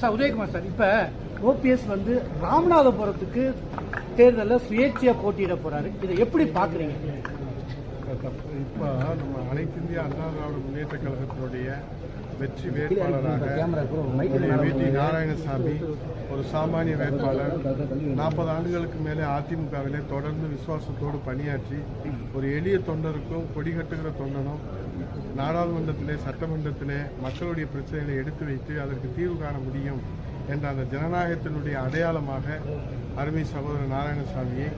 Sir Udhayakumar sir இப்ப OPS வந்து ராமநாதபுரத்துக்கு தேர்தலில் சுயேட்சையா போட்டியிட போறாரு. இதை எப்படி பாக்குறீங்க? இப்போ நம்ம அனைத்து இந்திய அண்ணா திராவிட முன்னேற்ற கழகத்தினுடைய வெற்றி வேட்பாளராக நம்முடைய வி. டி. நாராயணசாமி ஒரு சாமானிய வேட்பாளர். நாற்பது ஆண்டுகளுக்கு மேலே அதிமுகவிலே தொடர்ந்து விசுவாசத்தோடு பணியாற்றி ஒரு எளிய தொண்டருக்கும் கொடி கட்டுகிற தொண்டனும் நாடாளுமன்றத்திலே சட்டமன்றத்திலே மக்களுடைய பிரச்சனைகளை எடுத்து வைத்து அதற்கு தீர்வு காண முடியும் என்ற அந்த ஜனநாயகத்தினுடைய அடையாளமாக அருமை சகோதரர் நாராயணசாமியை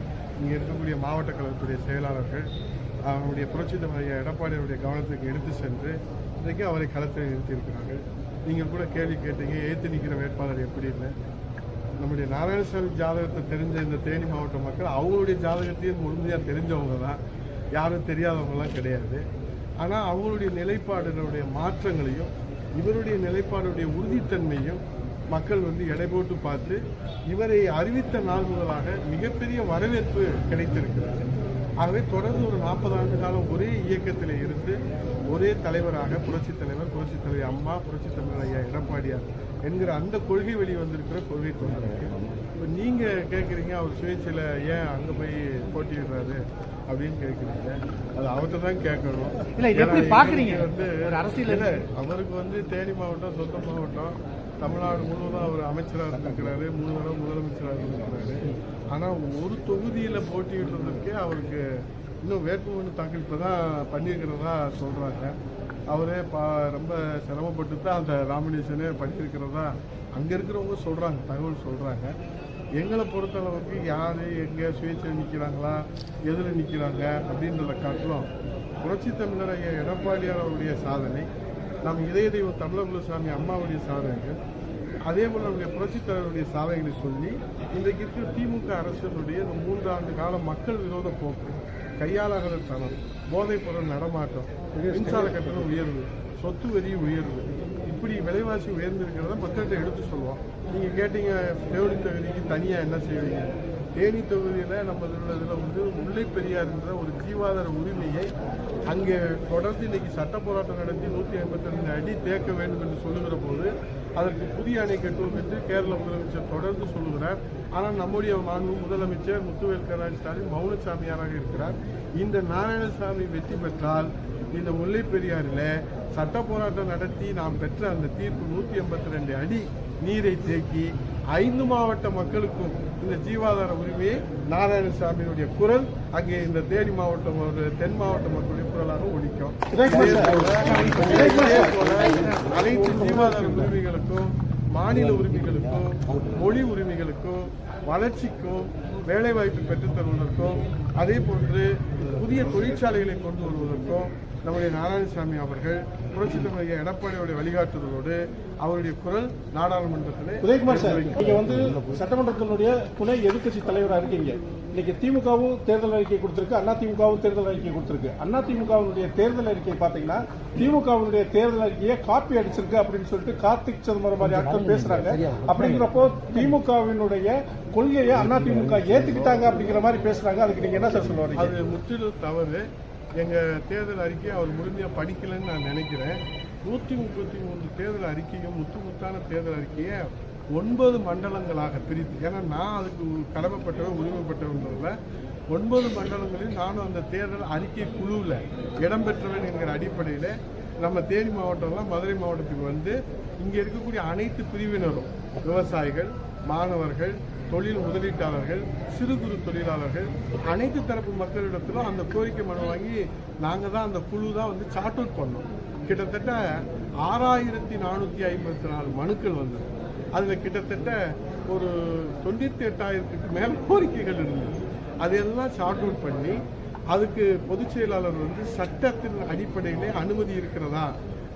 இங்கே இருக்கக்கூடிய மாவட்ட கழகத்துடைய செயலாளர்கள் அவருடைய புரட்சி தலைவர் எடப்பாடியுடைய கவனத்துக்கு எடுத்து சென்று இன்றைக்கு அவரை களத்தில் நிறுத்தியிருக்கிறார்கள். நீங்கள் கூட கேள்வி கேட்டீங்க ஏற்று நிற்கிற வேட்பாளர் எப்படி இல்லை? நம்முடைய நாராயணசாமி ஜாதகத்தை தெரிஞ்ச இந்த தேனி மாவட்ட மக்கள் அவங்களுடைய ஜாதகத்தையும் முழுமையாக தெரிஞ்சவங்க தான். யாரும் தெரியாதவங்கலாம் கிடையாது. ஆனால் அவங்களுடைய நிலைப்பாடுகளுடைய மாற்றங்களையும் இவருடைய நிலைப்பாடுடைய உறுதித்தன்மையும் மக்கள் வந்து எடை போட்டு பார்த்து இவரை அறிவித்த நாள் முதலாக மிகப்பெரிய வரவேற்பு கிடைத்திருக்கிறது. ஆகவே தொடர்ந்து ஒரு நாற்பது ஆண்டு காலம் ஒரே இயக்கத்தில் இருந்து ஒரே தலைவராக புரட்சித் தலைவர் புரட்சித் தலைவர் அம்மா புரட்சித் தலைவர் ஐயா எடப்பாடியார் என்கிற அந்த கொள்கை வெளி வந்திருக்கிற கொள்கை தொண்டருக்கு இப்போ நீங்கள் கேட்குறீங்க அவர் சுயேட்சையில் ஏன் அங்கே போய் போட்டியிடுறாரு அப்படின்னு கேட்குறீங்க அது அவர்கிட்ட தான் கேட்கணும். இல்ல, எப்படி பார்க்கறீங்க? வந்து அரசியல் இல்ல, அவருக்கு வந்து தேனி மாவட்டம் சொந்த மாவட்டம் தமிழ்நாடு முழுவதும் அவர் அமைச்சராக இருந்திருக்கிறாரு மூணு தடவை முதலமைச்சராக இருந்திருக்கிறாரு ஆனால் ஒரு தொகுதியில் போட்டியிடுறதுக்கே அவருக்கு இன்னும் வேட்புமனு தாக்கல் இப்போ தான் பண்ணியிருக்கிறதா சொல்கிறாங்க அவரே பா ரொம்ப சிரமப்பட்டு தான் அந்த நாமினேஷனே பண்ணியிருக்கிறதா அங்கே இருக்கிறவங்க சொல்கிறாங்க தகவல் சொல்கிறாங்க எங்களை பொறுத்தளவுக்கு யார் எங்கே சுயேட்சை நிற்கிறாங்களா எதில் நிற்கிறாங்க அப்படின்றத காட்டிலும் புரட்சி தமிழர் ஐயா எடப்பாடியார் அவருடைய சாதனை நம் இதய தெய்வம் தமிழகுலசாமி அம்மாவுடைய சாதனைகள் அதே போல் நம்முடைய புரட்சித் தலைவருடைய சாதனைகளை சொல்லி இன்றைக்கு இருக்கிற திமுக அரசினுடைய இந்த மூன்று ஆண்டு கால மக்கள் விரோத போக்கு கையாளாகிற தனம் போதைப் பொருள் நடமாட்டம் மின்சார கட்டணம் உயர்வு சொத்து வரி உயர்வு இப்படி விலைவாசி உயர்ந்திருக்கிறத மக்கள்கிட்ட எடுத்து சொல்லுவோம். நீங்கள் கேட்டீங்க தேவடி தொகுதிக்கு தனியாக என்ன செய்வீங்க? தேனி தொகுதியில் நம்ம இதில் வந்து முல்லை பெரியார்ன்ற ஒரு ஜீவாதார உரிமையை அங்கே தொடர்ந்து இன்னைக்கு சட்ட போராட்டம் நடத்தி நூற்றி ஐம்பத்தி ரெண்டு அடி தேக்க வேண்டும் என்று சொல்லுகிற போது அதற்கு புதிய அணை கட்டுவோம் என்று கேரள முதலமைச்சர் தொடர்ந்து சொல்லுகிறார். ஆனால் நம்முடைய மாண்பு முதலமைச்சர் முத்துவேல் கருணாநிதி ஸ்டாலின் மௌனசாமியாராக இருக்கிறார். இந்த நாராயணசாமி வெற்றி பெற்றால் இந்த முல்லை பெரியாரில் சட்ட போராட்டம் நடத்தி நாம் பெற்ற அந்த தீர்ப்பு நூற்றி எண்பத்தி ரெண்டு அடி நீரை தேக்கி ஐந்து மாவட்ட மக்களுக்கும் இந்த ஜீவாதார உரிமையை நாராயணசாமியினுடைய குரல் அங்கே இந்த தேனி மாவட்டம் ஒரு தென் மாவட்ட மக்களுடைய குரலாக ஒழிக்கும் அனைத்து ஜீவாதார உரிமைகளுக்கும் மாநில உரிமைகளுக்கும் மொழி உரிமைகளுக்கும் வளர்ச்சிக்கும் வேலைவாய்ப்பு பெற்றுத்தருவதற்கும் அதே போன்று புதிய தொழிற்சாலைகளை கொண்டு வருவதற்கும் நம்முடைய நாராயணசாமி அவர்கள் புரட்சித் தலைவர் எடப்பாடியோட வழிகாட்டுதலோடு அவருடைய குரல் நாடாளுமன்றத்திலே உதயகுமார் சார் நீங்க வந்து சட்டமன்றத்தினுடைய துணை எதிர்க்கட்சி தலைவரா இருக்கீங்க. இன்னைக்கு திமுகவும் தேர்தல் அறிக்கை கொடுத்திருக்கு அண்ணா திமுகவும் தேர்தல் அறிக்கை கொடுத்திருக்கு. அண்ணா திமுகவினுடைய தேர்தல் அறிக்கை பாத்தீங்கன்னா திமுகவினுடைய தேர்தல் அறிக்கையை காப்பி அடிச்சிருக்கு அப்படின்னு சொல்லிட்டு கார்த்திக் சிதம்பரம் மாதிரி ஆட்கள் பேசுறாங்க. அப்படிங்கிறப்போ திமுகவினுடைய கொள்கையை அண்ணா திமுக ஏத்துக்கிட்டாங்க அப்படிங்கிற மாதிரி பேசுறாங்க. அதுக்கு நீங்க என்ன சார் சொல்ல வரீங்க? அது முற்றிலும் தவறு. எங்கள் தேர்தல் அறிக்கையை அவர் முழுமையாக படிக்கலைன்னு நான் நினைக்கிறேன். நூற்றி முப்பத்தி மூன்று தேர்தல் அறிக்கையும் முத்து முத்தான தேர்தல் அறிக்கையை ஒன்பது மண்டலங்களாக பிரித்து ஏன்னா நான் அதுக்கு கடமைப்பட்டவன் உரிமைப்பட்டவன்றதில் ஒன்பது மண்டலங்களில் நானும் அந்த தேர்தல் அறிக்கை குழுவில் இடம்பெற்றவன் என்கிற அடிப்படையில் நம்ம தேனி மாவட்டம்லாம் மதுரை மாவட்டத்துக்கு வந்து இங்கே இருக்கக்கூடிய அனைத்து பிரிவினரும் விவசாயிகள் மாணவர்கள் தொழில் முதலீட்டாளர்கள் சிறு குறு தொழிலாளர்கள் அனைத்து தரப்பு மக்களிடத்திலும் அந்த கோரிக்கை மனு வாங்கி நாங்கள் தான் அந்த குழு தான் வந்து சார்ட் அவுட் பண்ணோம். கிட்டத்தட்ட ஆறாயிரத்தி நானூற்றி ஐம்பத்தி நாலு மனுக்கள் வந்தது. அதில் கிட்டத்தட்ட ஒரு தொண்ணூற்றி எட்டாயிரத்துக்கு மேலே கோரிக்கைகள் இருந்தது. அதையெல்லாம் சார்ட் அவுட் பண்ணி அதுக்கு பொதுச் செயலாளர் வந்து சட்டத்தின் அடிப்படையிலே அனுமதி இருக்கிறதா?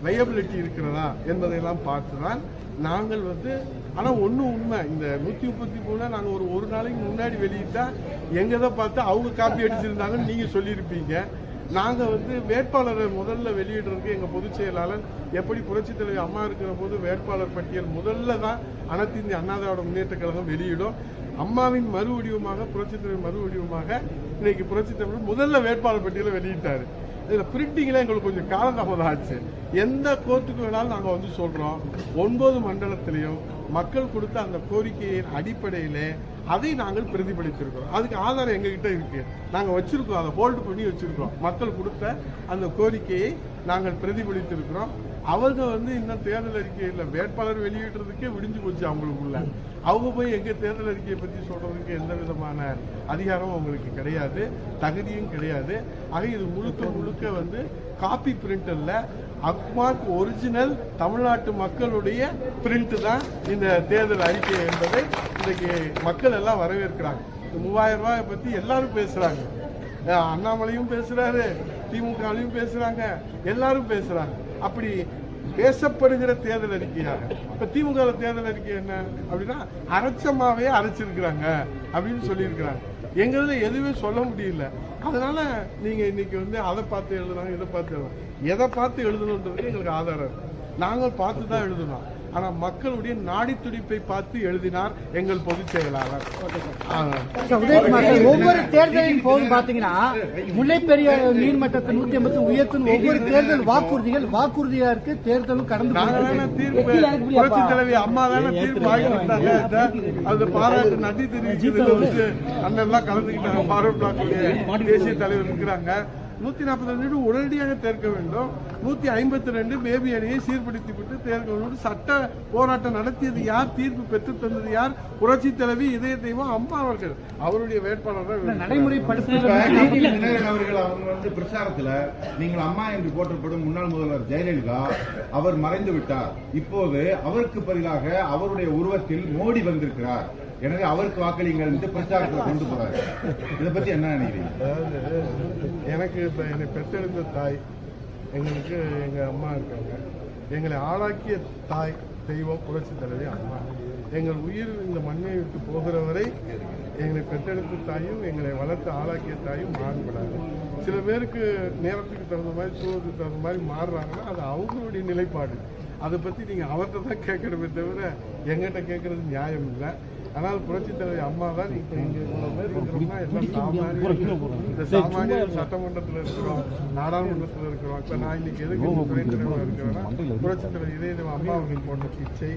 லயபிலிட்டி இருக்கிறதா? என்பதையெல்லாம் பார்த்து தான் நாங்கள் வந்து ஆனால் ஒன்றும் உண்மை இந்த நூற்றி முப்பத்தி மூணு நாங்கள் ஒரு ஒரு நாளைக்கு முன்னாடி வெளியிட்டா எங்கே தான் பார்த்து அவங்க காப்பி அடிச்சிருந்தாங்கன்னு நீங்கள் சொல்லியிருப்பீங்க. நாங்கள் வந்து வேட்பாளரை முதல்ல வெளியிடுறதுக்கு எங்கள் பொதுச் செயலாளர் எப்படி புரட்சித் தலைவர் அம்மா இருக்கிற போது வேட்பாளர் பட்டியல் முதல்ல தான் அனைத்து இந்திய அண்ணா திராவிட முன்னேற்ற கழகம் வெளியிடும். அம்மாவின் மறு வடிவமாக புரட்சி தலைவர் மறு வடிவமாக இன்னைக்கு புரட்சி தலைவர் முதல்ல வேட்பாளர் பட்டியலை வெளியிட்டார். இதில் பிரிண்டிங்கில் எங்களுக்கு கொஞ்சம் காலதாமதம் ஆச்சு. எந்த கோர்ட்டுக்கு வேணாலும் நாங்கள் வந்து சொல்கிறோம் ஒன்பது மண்டலத்திலையும் மக்கள் கொடுத்த அந்த கோரிக்கையின் அடிப்படையிலே அதை நாங்கள் பிரதிபலித்திருக்கிறோம் அதுக்கு ஆதாரம் எங்ககிட்ட இருக்கு. நாங்கள் வச்சிருக்கோம் அதை ஹோல்டு பண்ணி வச்சிருக்கோம் மக்கள் கொடுத்த அந்த கோரிக்கையை நாங்கள் பிரதிபலித்திருக்கிறோம். அவங்க வந்து இன்னும் தேர்தல் அறிக்கையில் வேட்பாளர் வெளியிடுறதுக்கே விடிஞ்சு போச்சு அவங்களுக்குள்ள. அவங்க போய் எங்க தேர்தல் அறிக்கையை பற்றி சொல்றதுக்கு எந்த விதமான அதிகாரமும் அவங்களுக்கு கிடையாது தகுதியும் கிடையாது. ஆக இது முழுக்க முழுக்க வந்து காப்பி பிரிண்டரில் அக்மார்க் ஒரிஜினல் தமிழ்நாட்டு மக்களுடைய பிரிண்ட் தான் இந்த தேர்தல் அறிக்கை என்பதை இன்றைக்கு மக்கள் எல்லாம் வரவேற்கிறாங்க. மூவாயிரம் ரூபாயை பற்றி எல்லாரும் பேசுறாங்க. அண்ணாமலையும் பேசுறாரு திமுகலையும் பேசுறாங்க எல்லாரும் பேசுறாங்க. அப்படி பேசப்படுகிற தேர்தல் அறிக்கையாக. இப்ப திமுக தேர்தல் அறிக்கை என்ன அப்படின்னா அரைச்சமாவே அரைச்சிருக்கிறாங்க அப்படின்னு சொல்லியிருக்கிறாங்க. எங்களதுல எதுவுமே சொல்ல முடியல. அதனால நீங்க இன்னைக்கு வந்து அதை பார்த்து எழுதுனாங்க இதை பார்த்து எழுதலாம். எதை பார்த்து எழுதணுன்றது எங்களுக்கு ஆதாரம் நாங்கள் பார்த்து தான் எழுதணும். ஆனா மக்களுடைய நாடி துடிப்பை பார்த்து எழுதினார் எங்கள் பொதுச் செயலாளர். உதயகுமார் ஒவ்வொரு தேர்தலின் போதும் பாத்தீங்கன்னா முல்லை பெரியார் நீர்மட்டத்தை நூத்தி ஐம்பத்தி உயர்த்தும் ஒவ்வொரு தேர்தல் வாக்குறுதிகள் வாக்குறுதியா இருக்கு தேர்தலும் கடந்து. தீர்ப்பு புரட்சி தலைவி அம்மா தானே தீர்ப்பு வாங்கி கொடுத்தாங்க அது பாராட்டு நன்றி தெரிவிக்கிறதுல வந்து அண்ணன் எல்லாம் கலந்துக்கிட்டாங்க ஃபார்வர்ட் பிளாக் தேசிய தலைவர் இருக்கிறாங்க நூத்தி நாற்பத்தி ரெண்டு உடனடியாக தேர்க்க வேண்டும். நூத்தி ஐம்பத்தி ரெண்டு பேபி அணியை சீர்படுத்தி விட்டு தேர்க்க வேண்டும் சட்ட போராட்டம் நடத்தியது யார் தீர்ப்பு பெற்று தந்தது யார் புரட்சி தலைவி இதய தெய்வம் அம்மா அவர்கள் அவருடைய வேட்பாளர் தான் அவர்கள் அவங்க வந்து பிரச்சாரத்துல நீங்கள் அம்மா என்று போற்றப்படும் முன்னாள் முதல்வர் ஜெயலலிதா அவர் மறைந்து விட்டார் இப்போது அவருக்கு பதிலாக அவருடைய உருவத்தில் மோடி வந்திருக்கிறார். எனவே அவருக்கு வாக்களிங்கள் என்று பிரச்சாரத்துல கொண்டு போறாரு. இதை பத்தி என்ன நினைக்கிறீங்க? அதாவது எனக்கு இப்போ என்னை பெற்றெடுத்த தாய் எங்களுக்கு எங்கள் அம்மா இருக்காங்க. எங்களை ஆளாக்கிய தாய் தெய்வம் புரட்சி தலைவி அம்மா. எங்கள் உயிர் இந்த மண்ணை விட்டு போகிற வரை எங்களை பெற்றெடுத்த தாயும் எங்களை வளர்த்து ஆளாக்கிய தாயும் மாறுபடாது. சில பேருக்கு நேரத்துக்கு தகுந்த மாதிரி சூழலுக்கு தகுந்த மாதிரி மாறுறாங்கன்னா அது அவங்களுடைய நிலைப்பாடு. அதை பற்றி நீங்கள் அவர்கிட்ட தான் கேட்கணுமே தவிர எங்கிட்ட கேட்கறது நியாயம் இல்லை. ஆனால் புரட்சி தலைவி அம்மா தான் இப்போ இங்கே இவ்வளோ பேர் இருக்கிறோம்னா எல்லாம் சாமானிய இந்த சாமானிய சட்டமன்றத்தில் இருக்கிறோம் நாடாளுமன்றத்தில் இருக்கிறோம். இப்போ நான் இன்னைக்கு எதுக்கு துணைத் தலைவராக இருக்கிறேன்னா புரட்சி தலைவர் இதய அம்மா அவர்கள் போன்ற பிச்சை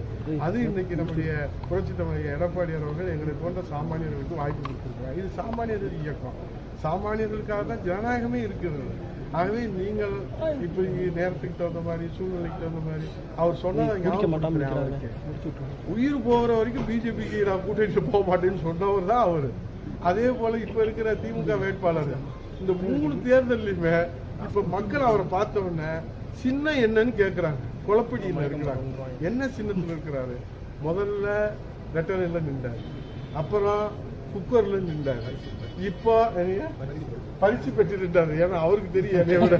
அது இன்னைக்கு நம்முடைய புரட்சி தலைவர் எடப்பாடியார் அவர்கள் எங்களை போன்ற சாமானியர்களுக்கு வாய்ப்பு கொடுத்துருக்காங்க இது சாமானியர்கள் இயக்கம். சாமானியர்களுக்காக தான் ஜனநாயகமே இருக்கிறது ஆகவே நீங்கள் இப்போ நேரத்துக்கு தகுந்த மாதிரி சூழ்நிலைக்கு தகுந்த மாதிரி அவர் சொன்னதை. உயிர் போகிற வரைக்கும் பிஜேபிக்கு நான் கூட்டிட்டு போக மாட்டேன்னு சொன்னவர் தான் அவர். அதே போல இப்ப இருக்கிற திமுக வேட்பாளர் இந்த மூணு தேர்தல்லையுமே இப்ப மக்கள் அவரை பார்த்த உடனே சின்ன என்னன்னு கேக்குறாங்க. குழப்படியில் இருக்கிறாங்க. என்ன சின்னத்துல இருக்கிறாரு? முதல்ல வெட்டரில் நின்றாரு. அப்புறம் குக்கர்ல நின்றாரு இப்போ பரிசு பெற்று நின்றாரு. ஏன்னா அவருக்கு தெரியும் என்னைய விட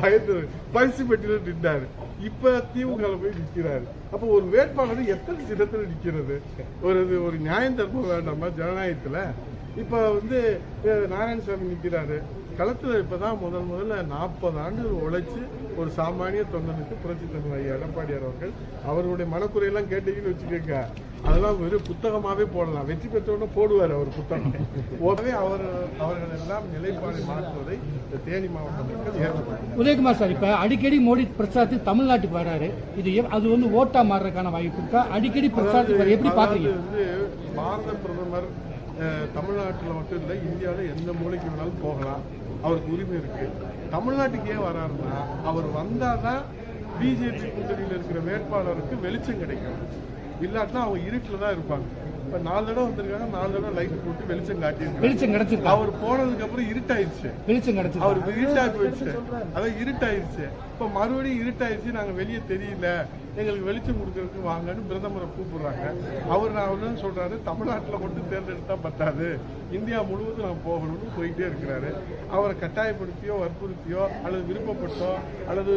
வயது பரிசு பெற்று நின்றாரு. இப்ப திமுக போய் நிற்கிறாரு. அப்ப ஒரு வேட்பாளர் எத்தனை சின்னத்துல நிக்கிறது ஒரு இது ஒரு நியாயம் தர்மம் வேண்டாமா? ஜனநாயகத்துல? இப்ப வந்து நாராயணசாமி நிக்கிறாரு. களத்துல இப்பதான் முதல் முதல்ல நாற்பது ஆண்டுகள் உழைச்சு ஒரு சாமானிய தொண்டனுக்கு புரட்சி தலைவர் எடப்பாடியார் அவர்கள் அவர்களுடைய மனக்குறையெல்லாம் கேட்டீங்கன்னு வச்சுக்கோங்க. அதெல்லாம் வெறும் புத்தகமாவே போடலாம். வெற்றி பெற்றவொடனே போடுவார் அவர் புத்தகம். போதவே அவர் அவர்கள் எல்லாம் நிலைப்பாடு மாற்றுவதை இந்த தேனி மாவட்ட மக்கள் ஏற்றுக்கொள்ளும் உதயகுமார் சார் இப்ப அடிக்கடி மோடி பிரச்சாரத்துக்கு தமிழ்நாட்டுக்கு வராரு. இது அது வந்து ஓட்டா மாறுறதுக்கான வாய்ப்பு இருக்கா? அடிக்கடி பிரச்சாரத்துக்கு எப்படி பாக்குறீங்க? அதாவது வந்து பாரத பிரதமர் தமிழ்நாட்டுல மட்டும் இல்லை இந்தியாவில் எந்த மூலைக்கு வேணாலும் போகலாம். அவருக்கு உரிமை இருக்கு. தமிழ்நாட்டுக்கு ஏன் வராருன்னா அவர் வந்தாதான் பிஜேபி கூட்டணியில் இருக்கிற வேட்பாளருக்கு வெளிச்சம் கிடைக்கும். இல்லாட்டினா அவங்க இருட்டில் தான் இருப்பாங்க. இப்ப நாலு தடவை வந்திருக்காங்க நாலு தடவை லைட் போட்டு வெளிச்சம் காட்டியிருக்காங்க. வெளிச்சம் கிடைச்சிருக்கா? அவர் போனதுக்கு அப்புறம் இருட்டாயிருச்சு வெளிச்சம் கிடைச்சிருக்கா? அவருக்கு இருட்டாகி போயிடுச்சு அதான் இருட்டாயிருச்சு இப்ப மறுபடியும் இருட்டாயிருச்சு நாங்க வெளியே தெரியல. எங்களுக்கு வெளிச்சம் கொடுக்கறதுக்கு வாங்கன்னு பிரதமரை கூப்பிடுறாங்க. அவர் அவர் என்ன சொல்றாரு தமிழ்நாட்டுல மட்டும் தேர்ந்தெடுத்தா பத்தாது. இந்தியா முழுவதும் நான் போகணும்னு போயிட்டே இருக்கிறாரு. அவரை கட்டாயப்படுத்தியோ வற்புறுத்தியோ அல்லது விருப்பப்பட்டோ அல்லது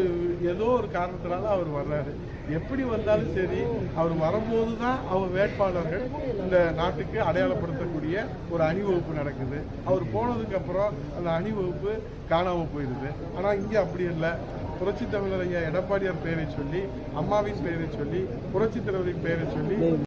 ஏதோ ஒரு காரணத்தினால அவர் வர்றாரு. எப்படி வந்தாலும் சரி அவர் வரும்போது தான் அவர் வேட்பாளர்கள் இந்த நாட்டுக்கு அடையாளப்படுத்தக்கூடிய ஒரு அணிவகுப்பு நடக்குது. அவர் போனதுக்கப்புறம் அந்த அணிவகுப்பு காணாமல் போயிடுது ஆனால் இங்கே அப்படி இல்லை. புரட்சி தமிழர் ஐயா எடப்பாடியார் பெயரை சொல்லி அம்மாவின் பெயரை சொல்லி புரட்சி தலைவரின் பெயரை சொல்லி